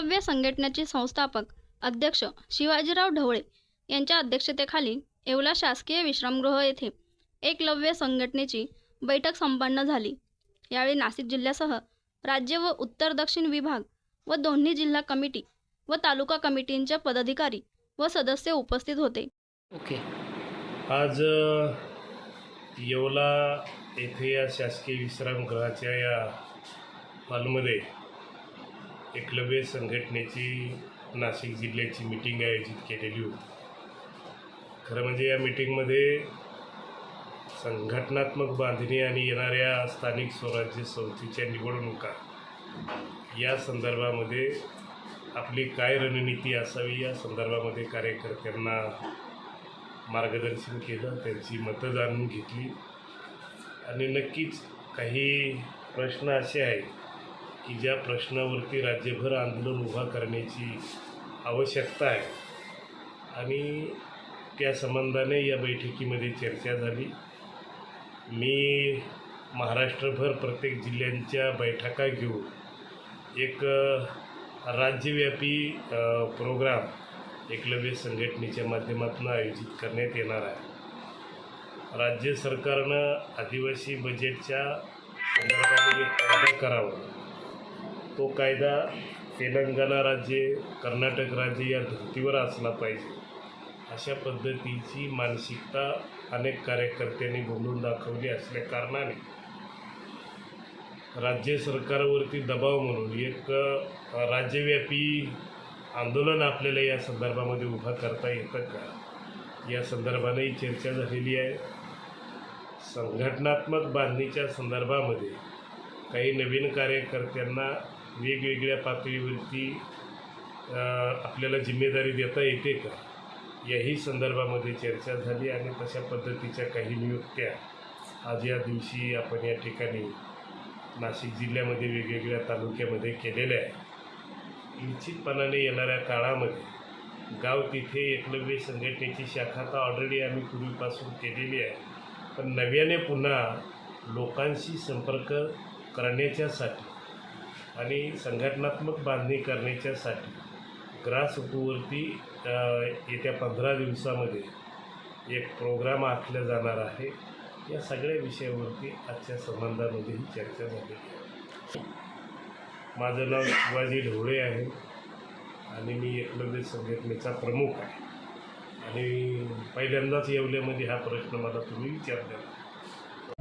एकलव्य संघटनेचे संस्थापक अध्यक्ष शिवाजीराव ढवळे यांच्या अध्यक्षतेखाली येवला शासकीय विश्रामगृह येथे एकलव्य संघटनेची बैठक संपन्न झाली. यावेळी नाशिक जिल्ह्यासह राज्य व उत्तर दक्षिण विभाग व दोन्ही जिल्हा कमिटी व तालुका कमिटींच्या पदाधिकारी व सदस्य उपस्थित होते. ओके. आज येवला येथे या शासकीय विश्रामगृहाच्या या हॉलमध्ये एकलव्य संघटनेची नाशिक जिल्ह्याची मीटिंग आयोजित केलेली होती. खरं म्हणजे या मिटिंगमध्ये संघटनात्मक बांधणी आणि येणाऱ्या स्थानिक स्वराज्य संस्थेच्या निवडणुका या संदर्भामध्ये आपली काय रणनीती असावी या संदर्भामध्ये कार्यकर्त्यांना मार्गदर्शन केलं त्यांची मतं जाणून घेतली. आणि नक्कीच काही प्रश्न असे आहेत की ज्या प्रश्नावरती राज्यभर आंदोलन उभा करण्याची आवश्यकता आहे. आणि त्या संबंधाने या बैठकीमध्ये चर्चा झाली. मी महाराष्ट्रभर प्रत्येक जिल्ह्यांच्या बैठका घेऊन एक राज्यव्यापी प्रोग्राम एकलव्य संघटनेच्या माध्यमातून आयोजित करण्यात येणार आहे. राज्य सरकारनं आदिवासी बजेटच्या संदर्भाने एक कायदा करावा. तो कायदा तेलंगणा राज्य कर्नाटक राज्य या धर्तीवर असला पाहिजे. अशा पद्धतीची मानसिकता अनेक कार्यकर्त्यांनी बोलून दाखवली असल्या कारणाने राज्य सरकारवरती दबाव म्हणून एक राज्यव्यापी आंदोलन आपल्याला या संदर्भामध्ये उभा करता येतं का? या संदर्भानेही चर्चा झालेली आहे. संघटनात्मक बांधणीच्या संदर्भामध्ये काही नवीन कार्यकर्त्यांना वेगवेगळ्या पातळीवरती आपल्याला जिम्मेदारी देता येते का? याही संदर्भामध्ये चर्चा झाली आणि तशा पद्धतीच्या काही नियुक्त्या आज या दिवशी आपण या ठिकाणी नाशिक जिल्ह्यामध्ये वेगवेगळ्या तालुक्यामध्ये केलेल्या आहे निश्चितपणाने येणाऱ्या काळामध्ये गाव तिथे एकलव्य संघटनेची शाखा तर ऑलरेडी आम्ही पूर्वीपासून केलेली आहे. पण नव्याने पुन्हा लोकांशी संपर्क करण्याच्यासाठी आणि संघटनात्मक बांधणी करण्याच्यासाठी ग्रासरूटवरती येत्या पंधरा दिवसामध्ये एक प्रोग्राम आखला जाणार आहे. या सगळ्या विषयावरती आजच्या संबंधामध्येही चर्चा झाली माझं नाव शिवाजी ढोळे आहे आणि मी एकलव्य संघटनेचा प्रमुख आहे. आणि पहिल्यांदाच येवल्यामध्ये हा प्रश्न मला तुम्ही विचारलेला